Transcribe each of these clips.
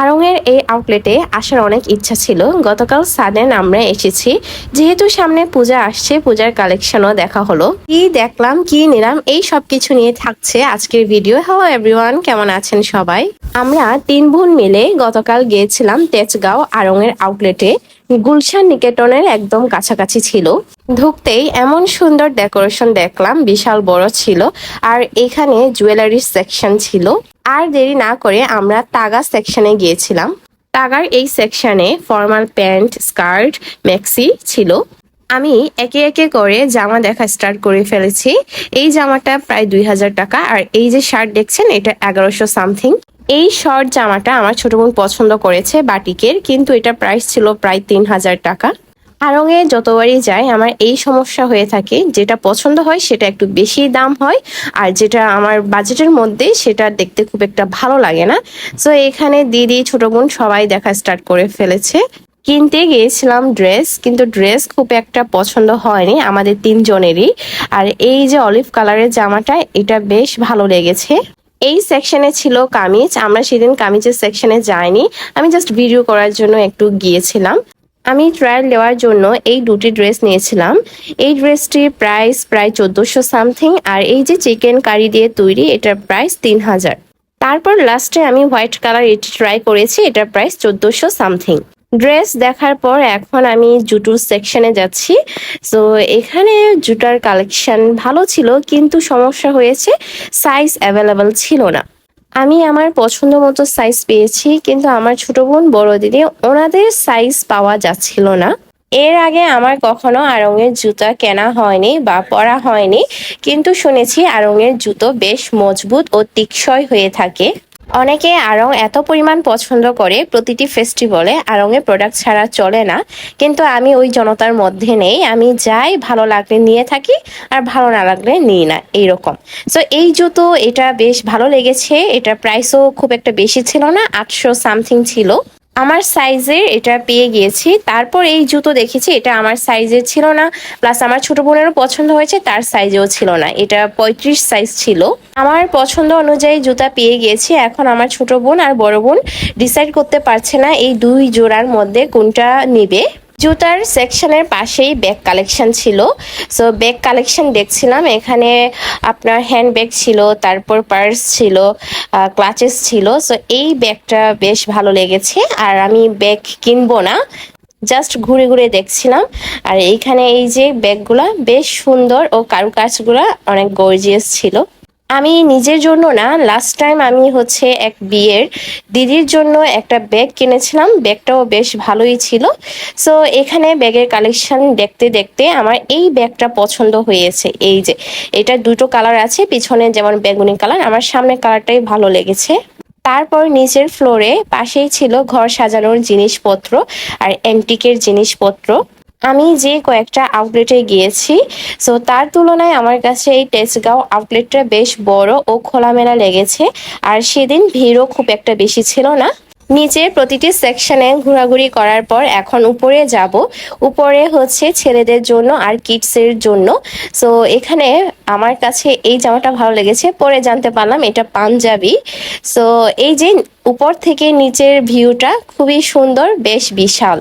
আড়ংয়ের এই আউটলেটে আসার অনেক ইচ্ছা ছিল। গতকাল সাডেন আমরা এসেছি। যেহেতু সামনে পূজা আসছে, পূজার কালেকশনও দেখা হলো। কি দেখলাম, কি নিলাম, এই সব কিছু নিয়ে থাকছে আজকের ভিডিও হ্যালো এভরিওয়ান কেমন আছেন সবাই? আমরা তিন বোন মিলে গতকাল গিয়েছিলাম তেজগাঁও আড়ংয়ের আউটলেটে গুলশান, নিকেতনের একদম কাছাকাছি ছিল। ঢুকতেই এমন সুন্দর ডেকোরেশন দেখলাম, বিশাল বড় ছিল। আর এখানে জুয়েলারি সেকশন ছিল। আর দেরি না করে আমরা তাগা সেকশনে গিয়েছিলাম। তাগার এই সেকশনে ফর্মাল প্যান্ট স্কার্ট ম্যাক্সি ছিল। আমি একে একে করে জামা দেখা স্টার্ট করে ফেলেছি। এই জামাটা প্রায় দুই হাজার টাকা, আর এই যে শার্ট দেখছেন, এটা এগারোশো সামথিং এই শর্ট জামাটা আমার ছোট বোন পছন্দ করেছে বাটিকের, কিন্তু এটা প্রাইস ছিল প্রায় তিন হাজার টাকা। আড়ঙে যতবারই যাই আমার এই সমস্যা হয়ে থাকে। যেটা পছন্দ হয়, সেটা একটু বেশি দাম হয়। আর যেটা আমার বাজেটের মধ্যে, সেটা দেখতে খুব একটা ভালো লাগে না। সো এখানে দিদি, ছোট বোন সবাই দেখা স্টার্ট করে ফেলেছে। কিনতে গিয়েছিলাম ড্রেস কিন্তু ড্রেস খুব একটা পছন্দ হয়নি আমাদের তিনজনেরই। আর এই যে অলিভ কালারের জামাটা, এটা বেশ ভালো লেগেছে। এই সেকশনে ছিল কামিজ। আমরা সেদিন কামিজের সেকশনে যাইনি। আমি জাস্ট ভিডিও করার জন্য একটু গিয়েছিলাম। আমি ট্রায়াল দেওয়ার জন্য এই দুটি ড্রেস নিয়েছিলাম। এই ড্রেসটির প্রাইস প্রায় চোদ্দোশো সামথিং আর এই যে চিকেন কারি দিয়ে তৈরি, এটার প্রাইস তিন হাজার। তারপর লাস্টে আমি হোয়াইট কালার এটি ট্রাই করেছি, এটার প্রাইস চোদ্দোশো সামথিং ড্রেস দেখার পর এখন আমি জুটোর সেকশনে যাচ্ছি। তো এখানে জুটার কালেকশন ভালো ছিল, কিন্তু সমস্যা হয়েছে সাইজ অ্যাভেলেবল ছিল না। আমি আমার পছন্দ মতো সাইজ পেয়েছি, কিন্তু আমার ছোট বোন বড় দিদি ওনাদের সাইজ পাওয়া যাচ্ছিল না। এর আগে আমার কখনো আরঙের জুতা কেনা হয়নি বা পরা হয়নি, কিন্তু শুনেছি আরঙের জুতো বেশ মজবুত ও টিকসই হয়ে থাকে। অনেকে আড়ং এত পরিমাণ পছন্দ করে প্রতিটি ফেস্টিভ্যালে আড়ঙের প্রোডাক্ট ছাড়া চলে না। কিন্তু আমি ওই জনতার মধ্যে নেই। আমি যাই ভালো লাগলে নিয়ে থাকি আর ভালো না লাগলে নিই না, এইরকম। সো এই জুতো, এটা বেশ ভালো লেগেছে। এটা প্রাইসও খুব একটা বেশি ছিল না, আটশো সামথিং ছিল। আমার সাইজের এটা পেয়ে গিয়েছি। তারপর এই জুতো দেখেছি, এটা আমার সাইজের ছিল না। প্লাস আমার ছোট বোনেরও পছন্দ হয়েছে, তার সাইজেও ছিল না। এটা পঁয়ত্রিশ সাইজ ছিল। আমার পছন্দ অনুযায়ী জুতা পেয়ে গিয়েছি। এখন আমার ছোট বোন আর বড় বোন ডিসাইড করতে পারছে না এই দুই জোড়ার মধ্যে কোনটা নিবে। জুতার সেকশনের পাশেই ব্যাগ কালেকশন ছিল। সো ব্যাগ কালেকশন দেখছিলাম। এখানে আপনার হ্যান্ড ব্যাগ ছিল, তারপর পার্স ছিল ক্লাচেস ছিল। সো এই ব্যাগটা বেশ ভালো লেগেছে। আর আমি ব্যাগ কিনবো না। জাস্ট ঘুরে ঘুরে দেখছিলাম। আর এইখানে এই যে ব্যাগগুলা বেশ সুন্দর ও কারুকাজগুলা অনেক গর্জিয়াস ছিল। আমি নিজের জন্য না লাস্ট টাইম আমি হচ্ছে এক বিয়ের দিদির জন্য একটা ব্যাগ কিনেছিলাম। ব্যাগটাও বেশ ভালোই ছিল। সো এখানে ব্যাগের কালেকশন দেখতে দেখতে আমার এই ব্যাগটা পছন্দ হয়েছে। এই যে, এটা দুটো কালার আছে, পিছনে যেমন বেগুনি কালার আমার সামনের কালারটাই ভালো লেগেছে। তারপর নিচের ফ্লোরে পাশেই ছিল ঘর সাজানোর জিনিসপত্র আর অ্যান্টিকের জিনিসপত্র। আমি যে কয়েকটা আউটলেটে গিয়েছি সো তার তুলনায় আমার কাছে এই টেসগাঁও আউটলেটটা বেশ বড় ও খোলামেলা লেগেছে। আর সেদিন ভিড়ও খুব একটা বেশি ছিল না। নিচে প্রতিটি সেকশনে ঘোরাঘুরি করার পর এখন উপরে যাব। উপরে হচ্ছে ছেলেদের জন্য আর কিডসের জন্য। সো এখানে আমার কাছে এই জামাটা ভালো লেগেছে। পরে জানতে পারলাম এটা পাঞ্জাবি। সো এই যে উপর থেকে নিচের ভিউটা খুবই সুন্দর, বেশ বিশাল।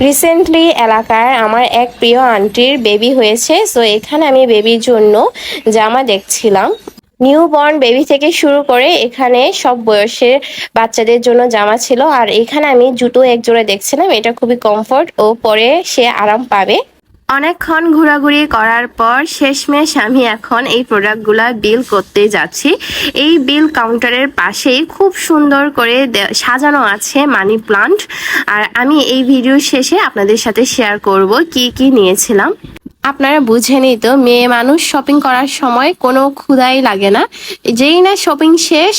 রিসেন্টলি এলাকার আমার এক প্রিয় আন্টির বেবি হয়েছে সো এখানে আমি বেবির জন্য জামা দেখছিলাম। নিউ বর্ন বেবি থেকে শুরু করে এখানে সব বয়সের বাচ্চাদের জন্য জামা ছিল, আর এখানে আমি জুতো এক জোড়া দেখছিলাম, এটা খুবই কমফোর্ট ও পরে সে আরাম পাবে। অনেকক্ষণ ঘোরাঘুরি করার পর শেষমেশ আমি এখন এই প্রোডাক্টগুলা বিল করতে যাচ্ছি। এই বিল কাউন্টারের পাশেই খুব সুন্দর করে সাজানো আছে মানি প্লান্ট আর আমি এই ভিডিও শেষে আপনাদের সাথে শেয়ার করব কি কি নিয়েছিলাম। আপনারা বুঝেনই তো, মেয়ে মানুষ শপিং করার সময় কোনো ক্ষুধাই লাগে না। যেই না শপিং শেষ,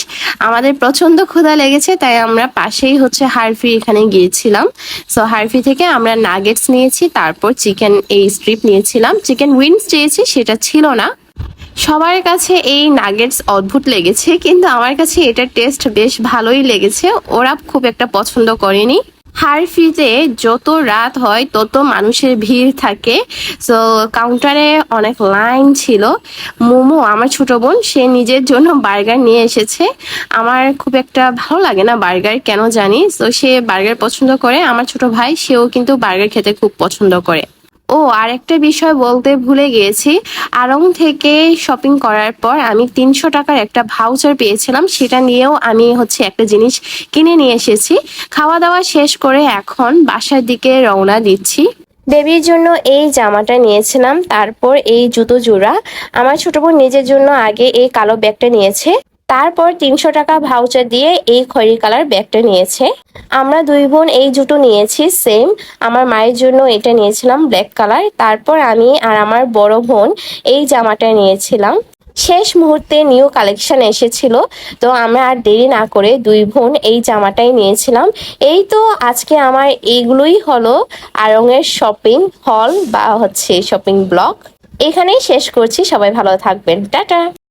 আমাদের প্রচণ্ড ক্ষুধা লেগেছে, তাই আমরা পাশেই হচ্ছে হারফি এখানে গিয়েছিলাম। সো হারফি থেকে আমরা নাগেটস নিয়েছি, তারপর চিকেন এই স্ট্রিপ নিয়েছিলাম। চিকেন উইংস চেয়েছি, সেটা ছিল না। সবার কাছে এই নাগেটস অদ্ভুত লেগেছে, কিন্তু আমার কাছে এটার টেস্ট বেশ ভালোই লেগেছে। ওরা খুব একটা পছন্দ করেনি। হারফিতে যত রাত হয়, তত মানুষের ভিড় থাকে। সো কাউন্টারে অনেক লাইন ছিল। মোমো, আমার ছোট বোন, সে নিজের জন্য বার্গার নিয়ে এসেছে। আমার খুব একটা ভালো লাগে না বার্গার কেন জানি? তো সে বার্গার পছন্দ করে। আমার ছোট ভাই, সেও কিন্তু বার্গার খেতে খুব পছন্দ করে। ও আর একটা বিষয় বলতে ভুলে গিয়েছি। আড়ং থেকে শপিং করার পর আমি তিনশো টাকার একটা ভাউচার পেয়েছিলাম, সেটা নিয়েও আমি হচ্ছে একটা জিনিস কিনে নিয়ে এসেছি। খাওয়া দাওয়া শেষ করে এখন বাসার দিকে রওনা দিচ্ছি। বেবির জন্য এই জামাটা নিয়েছিলাম, তারপর এই জুতো জোড়া। আমার ছোট বোন নিজের জন্য আগে এই কালো ব্যাগটা নিয়েছে। তারপর তিনশো টাকা ভাউচার দিয়ে এই খয়েরি কালার ব্যাগটা নিয়েছে। আমরা দুই বোন এই জুটো নিয়েছি সেম আমার মায়ের জন্য এটা নিয়েছিলাম ব্ল্যাক কালার তারপর আমি আর আমার বড় বোন এই জামাটা নিয়েছিলাম। শেষ মুহূর্তে নিউ কালেকশন এসেছিল, তো আমরা আর দেরি না করে দুই বোন এই জামাটাই নিয়েছিলাম। এই তো আজকে আমার এইগুলোই হলো আরঙের শপিং হল বা হচ্ছে শপিং ব্লক এখানেই শেষ করছি, সবাই ভালো থাকবেন। টাটা!